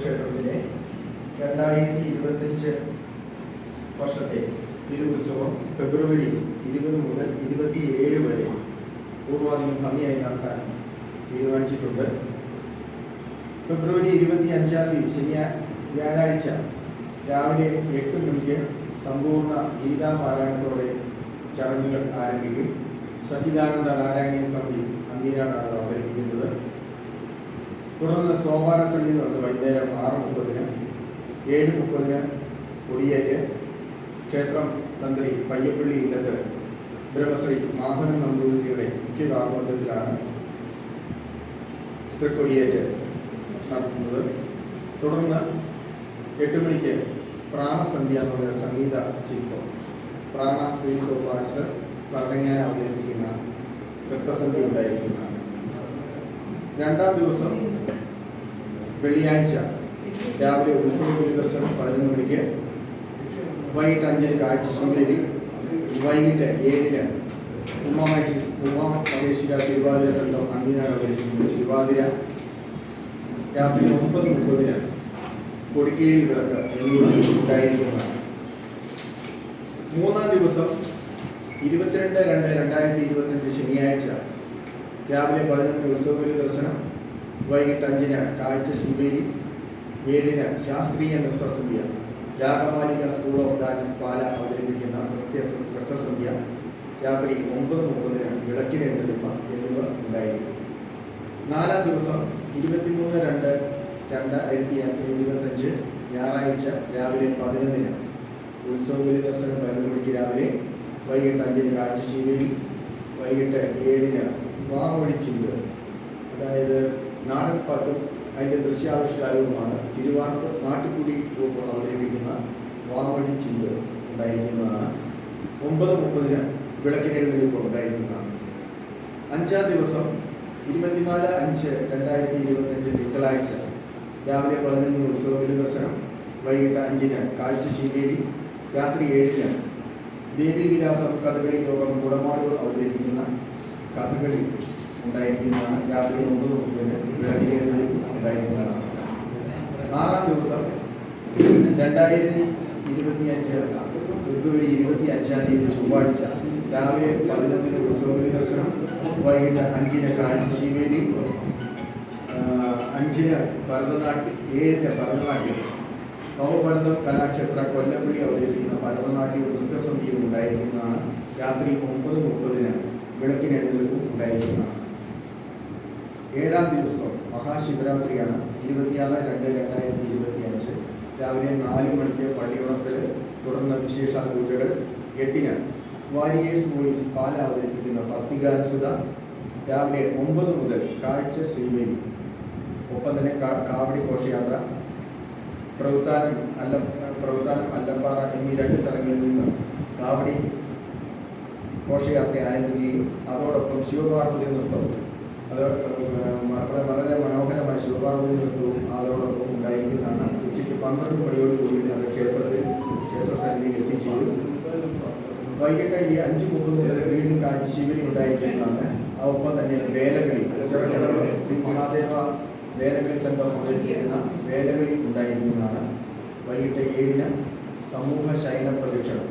ക്ഷേത്രത്തിലെ രണ്ടായിരത്തി ഇരുപത്തഞ്ച് വർഷത്തെ തിരുവുത്സവം ഫെബ്രുവരി ഇരുപത് മുതൽ ഇരുപത്തിയേഴ് വരെ പൂർവാധികം ഭംഗിയായി നടത്താൻ തീരുമാനിച്ചിട്ടുണ്ട്. ഫെബ്രുവരി ഇരുപത്തി അഞ്ചാം തീയതി ശനിയാ വ്യാഴാഴ്ച രാവിലെ എട്ട് മണിക്ക് സമ്പൂർണ ഗീതാ പാരായണത്തോടെ ചടങ്ങുകൾ ആരംഭിക്കും. സച്ചിദാനന്ദ നാരായണീയ സമിതി അന്തിനാടാണ് അത് അവതരിപ്പിക്കുന്നത് തുടർന്ന് സോപാന സംഗീതം ഉണ്ട് വൈകുന്നേരം ആറ് മുപ്പതിന് ഏഴ് മുപ്പതിന് കൊടിയേറ്റ് ക്ഷേത്രം തന്ത്രി പയ്യപ്പള്ളി ഇല്ലത്ത് ബ്രഹ്മശ്രീ മാധവൻ നമ്പൂതിരിയുടെ മുഖ്യ കാർമ്മത്വത്തിലാണ് തൃക്കൊടിയേറ്റ് നടത്തുന്നത്. തുടർന്ന് എട്ട് മണിക്ക് പ്രാണസന്ധ്യ പറയുന്ന സംഗീത ശില്പം പ്രാണ സ്പേസ് ഓഫ് ആർട്സ് പറഞ്ഞാൻ അവതരിപ്പിക്കുന്ന നൃത്തസന്ധ്യ ഉണ്ടായിരിക്കുന്നതാണ് രണ്ടാം ദിവസം വെള്ളിയാഴ്ച രാവിലെ ഉത്സവ ദർശനം പതിനൊന്ന് മണിക്ക്. വൈകിട്ട് അഞ്ചിന് കാഴ്ച ശൃംഗേരി വൈകിട്ട് ഏഴിന് ഉമാമേശി ഉമാ മഹേശ്വര തിരുവാതിര സംഘം അന്തിനാട് അവതരിപ്പിക്കുന്നത് തിരുവാതിര. രാത്രി ഒമ്പത് മുപ്പതിന് കൊടിക്കീഴിൽ വിളക്ക് എന്നിവ മൂന്നാം ദിവസം ഇരുപത്തിരണ്ട് രണ്ട് രണ്ടായിരത്തി ഇരുപത്തഞ്ച് ശനിയാഴ്ച രാവിലെ പതിനൊന്ന് ഉത്സവബലി ദർശനം വൈകിട്ട് അഞ്ചിന് കാഴ്ച ശിവേരി ഏഴിന് ശാസ്ത്രീയ നൃത്തസന്ധ്യ Ragamalika school of dance Pala അവതരിപ്പിക്കുന്ന നൃത്യ നൃത്തസന്ധ്യ രാത്രി ഒമ്പത് മുപ്പതിന് വിളക്കിന് എഴുന്നള്ളിപ്പ് എന്നിവ ഉണ്ടായിരിക്കും. നാലാം ദിവസം ഇരുപത്തിമൂന്ന് രണ്ട് രണ്ടായിരത്തി ഇരുപത്തഞ്ച് ഞായറാഴ്ച രാവിലെ പതിനൊന്നിന് ഉത്സവബലി ദർശനം പതിനൊന്ന് മണിക്ക് രാവിലെ വൈകിട്ട് അഞ്ചിന് കാഴ്ച ശിവേരി വൈകിട്ട് ഏഴിന് വാമൊഴി ചിന്ത് അതായത് നാടൻ പാട്ടും അതിന്റെ ദൃശ്യാവിഷ്കാരവുമാണ് തിരുവാർപ്പ് നാട്ടുകുടി ഗ്രൂപ്പ് അവതരിപ്പിക്കുന്ന വാമൊഴി ചിന്ത ഉണ്ടായിരിക്കുന്നതാണ്. ഒമ്പത് മുപ്പതിന് വിളക്കിനെഴുന്നള്ളിപ്പ് ഉണ്ടായിരിക്കുന്നതാണ്. അഞ്ചാം ദിവസം ഇരുപത്തിനാല് അഞ്ച് രണ്ടായിരത്തി ഇരുപത്തഞ്ച് തിങ്കളാഴ്ച രാവിലെ പതിനൊന്ന് ഉത്സവ ദർശനം വൈകിട്ട് അഞ്ചിന് കാഴ്ച ശീലേരി രാത്രി ഏഴിന് ദേവീവിലാസം കഥകളി യോഗം കുടമാളൂർ അവതരിപ്പിക്കുന്ന കഥകളി ഉണ്ടായിരിക്കുന്നതാണ്. രാത്രി ഒമ്പത് മുപ്പതിന് വിളക്കിനെഴുന്നള്ളി ഉണ്ടായിരിക്കുന്നതാണ്. ആറാം ദിവസം രണ്ടായിരത്തി ഇരുപത്തി അഞ്ച് ഫെബ്രുവരി ഇരുപത്തി അഞ്ചാം തീയതി ചൊവ്വാഴ്ച രാവിലെ പതിനൊന്നിന് ഉത്സവ ദർശനം വൈകിട്ട് അഞ്ചിന് കാഴ്ച ശിവേലി അഞ്ചിന് ഭരതനാട്യം ഏഴിന് ഭരതനാട്യം നവഭരതം കലാക്ഷേത്ര കൊല്ലപ്പള്ളി അവതരിപ്പിക്കുന്ന ഭരതനാട്യവും നൃത്തസന്ധ്യയും ഉണ്ടായിരിക്കുന്നതാണ്. രാത്രി ഒമ്പത് മുപ്പതിന് വിളക്കിനെഴുന്നള്ളിപ്പും ഉണ്ടായിരിക്കുന്നതാണ്. ഏഴാം ദിവസം മഹാശിവരാത്രിയാണ്. ഇരുപത്തിയാറ് രണ്ട് രണ്ടായിരത്തി ഇരുപത്തി അഞ്ച് രാവിലെ നാല് മണിക്ക് പള്ളി ഉണർത്തൽ തുടർന്ന് വിശേഷ പൂജകൾ എട്ടിന് വാരിയേഴ്സ് വോയിസ് പാല അവതരിപ്പിക്കുന്ന ഭക്തിഗാനസുത രാവിലെ ഒമ്പത് മുതൽ കാഴ്ച സിനിമയിൽ. ഒപ്പം തന്നെ കാവടി ഘോഷയാത്ര പ്രവൃത്താനം അല്ല പ്രവൃത്താനം അല്ലപ്പാറ എന്നീ രണ്ട് സ്ഥലങ്ങളിൽ നിന്ന് കാവടി ഘോഷയാത്ര ആരംഭിക്കുകയും അതോടൊപ്പം ശിവപാർവതി നൃത്തം അത് വളരെ വളരെ മനോഹരമായ ശിവപാർവതി നൃത്തവും അതോടൊപ്പം ഉണ്ടായിരിക്കുന്നതാണ് ഉച്ചയ്ക്ക് പന്ത്രണ്ട് മണിയോട് കൂടി അത് ക്ഷേത്രത്തിൽ ക്ഷേത്ര സന്നിധിയിൽ എത്തിച്ചേരും. വൈകിട്ട് ഈ അഞ്ച് മുപ്പത് മുതൽ വീണ്ടും കാഴ്ച ശിവനി ഉണ്ടായിരിക്കുന്നതാണ്. ഒപ്പം തന്നെ വേലകളി ചെറുകിടവ് ശ്രീ മഹാദേവ വേലകളി സംഘം അവതരിപ്പിക്കുന്ന വേലകളി ഉണ്ടായിരിക്കുന്നതാണ്. വൈകിട്ട് ഏഴിന് സമൂഹ ശയന പ്രദക്ഷിണം.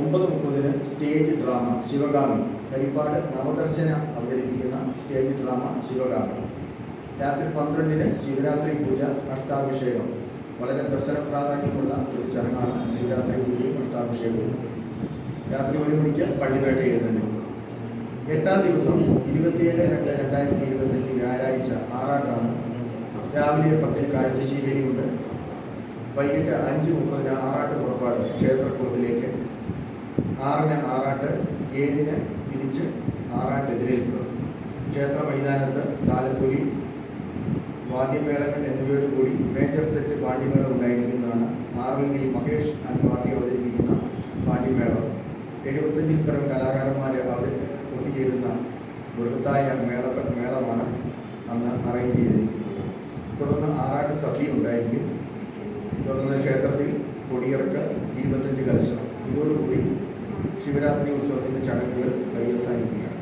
ഒമ്പത് മുപ്പതിന് സ്റ്റേജ് ഡ്രാമ ശിവഗാമി. ഹരിപ്പാട് നവദർശന അവതരിപ്പിക്കുന്ന സ്റ്റേജ് ഡ്രാമ ശിവഗാമി. രാത്രി പന്ത്രണ്ടിന് ശിവരാത്രി പൂജ അഷ്ടാഭിഷേകം വളരെ ദർശന പ്രാധാന്യമുള്ള ഒരു ചടങ്ങാണ് ശിവരാത്രി പൂജയും അഷ്ടാഭിഷേകവും രാത്രി ഒരു മണിക്ക് പള്ളിവേട്ട എഴുതുന്നുണ്ട് എട്ടാം ദിവസം ഇരുപത്തിയേഴ് രണ്ട് രണ്ടായിരത്തി ഇരുപത്തഞ്ച് വ്യാഴാഴ്ച ആറാട്ടാണ്. രാവിലെ പത്തിന് കാഴ്ചശീലരിയുണ്ട് വൈകിട്ട് അഞ്ച് മുപ്പതിന് ആറാട്ട് പുറപ്പാട് ക്ഷേത്രക്കുളത്തിലേക്ക് ആറിന് ആറാട്ട് ഏഴിന് തിരിച്ച് ആറാട്ട് എതിരേൽപ്പ് ക്ഷേത്ര മൈതാനത്ത് താലപ്പൊലി വാദ്യമേളങ്ങൾ എന്നിവയോട് കൂടി മേജർ സെറ്റ് പാണ്ഡിമേളം ഉണ്ടായിരിക്കുന്നതാണ്. ആറിൽ ഡി മഹേഷ് ആൻഡ് പാർട്ടി അവതരിപ്പിക്കുന്ന പാണ്ഡിമേളം എഴുപത്തഞ്ചിൽ പരം കലാകാരന്മാർ അവർ ഒത്തുചേരുന്ന ബൃഹത്തായ മേള മേളമാണ് അന്ന് അറേഞ്ച് ചെയ്തിരിക്കുന്നത്. തുടർന്ന് ആറാട്ട് സദ്യ ഉണ്ടായിരിക്കും. തുടർന്ന് ക്ഷേത്രത്തിൽ കൊടിയിറക്ക് ഇരുപത്തഞ്ച് കലശം. ഇതോടുകൂടി ശിവരാത്രി ഉത്സവത്തിന്റെ ചടങ്ങുകൾ പര്യവസാനിക്കുകയാണ്